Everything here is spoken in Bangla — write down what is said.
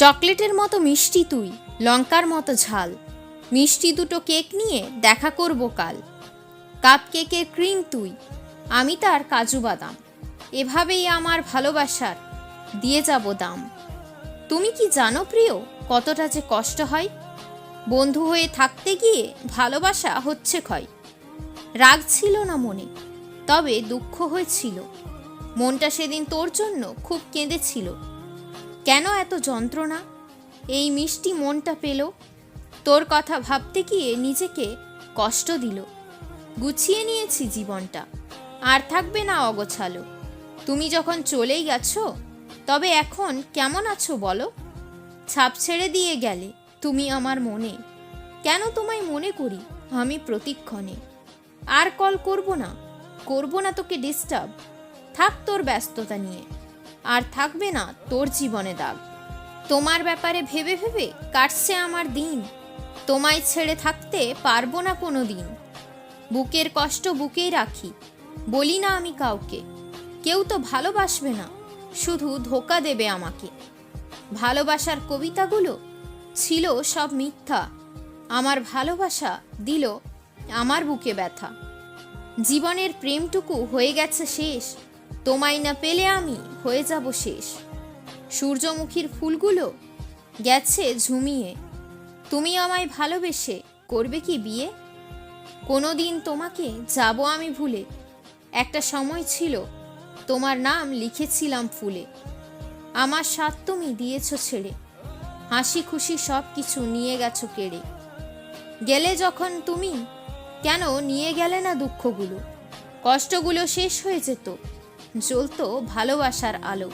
চকলেটের মতো মিষ্টি তুই, লঙ্কার মতো ঝাল। মিষ্টি দুটো কেক নিয়ে দেখা করব কাল। কাপ কেকের ক্রিম তুই, আমি তার কাজু বাদাম। এভাবেই আমার ভালোবাসার দিয়ে যাব দাম। তুমি কি জানো প্রিয়, কতটা যে কষ্ট হয়? বন্ধু হয়ে থাকতে গিয়ে ভালোবাসা হচ্ছে ক্ষয়। রাগ ছিল না মনে, তবে দুঃখ হয়েছিল। মনটা সেদিন তোর জন্য খুব কেঁদেছিল। কেন এত যন্ত্রণা? এই মিষ্টি মনটা পেল। তোর কথা ভাবতে গিয়ে নিজেকে কষ্ট দিল। গুছিয়ে নিয়েছি জীবনটা। আর থাকবে না অগোছালো। তুমি যখন চলেই গেছো, তবে এখন কেমন আছো বলো? ছাপ ছেড়ে দিয়ে গেলে তুমি আমার মনে। কেন তোমায় মনে করি আমি প্রতিক্ষণে? আর কল করব না। করব না তোকে ডিস্টার্ব থাক তোর ব্যস্ততা নিয়ে। আর থাকবে না তোর জীবনে দাগ। তোমার ব্যাপারে ভেবে ভেবে কাটছে আমার দিন। তোমায় ছেড়ে থাকতে পারব না কোনো দিন বুকের কষ্ট বুকেই রাখি। বলি না আমি কাউকে। কেউ তো ভালোবাসবে না। শুধু ধোকা দেবে আমাকে। ভালোবাসার কবিতাগুলো ছিল সব মিথ্যা। আমার ভালোবাসা দিল আমার বুকে ব্যথা। জীবনের প্রেমটুকু হয়ে গেছে শেষ। তোমায় না পেলে আমি হয়ে যাব শেষ। সূর্যমুখীর ফুলগুলো গেছে ঝুমিয়ে। তুমি আমায় ভালোবেসে করবে কি বিয়ে? কোনো দিন তোমাকে যাব আমি ভুলে। একটা সময় ছিল, তোমার নাম লিখেছিলাম ফুলে। আমার স্বাদ তুমি দিয়েছ ছেড়ে। হাসি খুশি সব কিছু নিয়ে গেছো কেড়ে। গেলে যখন তুমি, কেন নিয়ে গেলে না দুঃখগুলো? কষ্টগুলো শেষ হয়ে যেত। জ্বলতো ভালোবাসার আলো।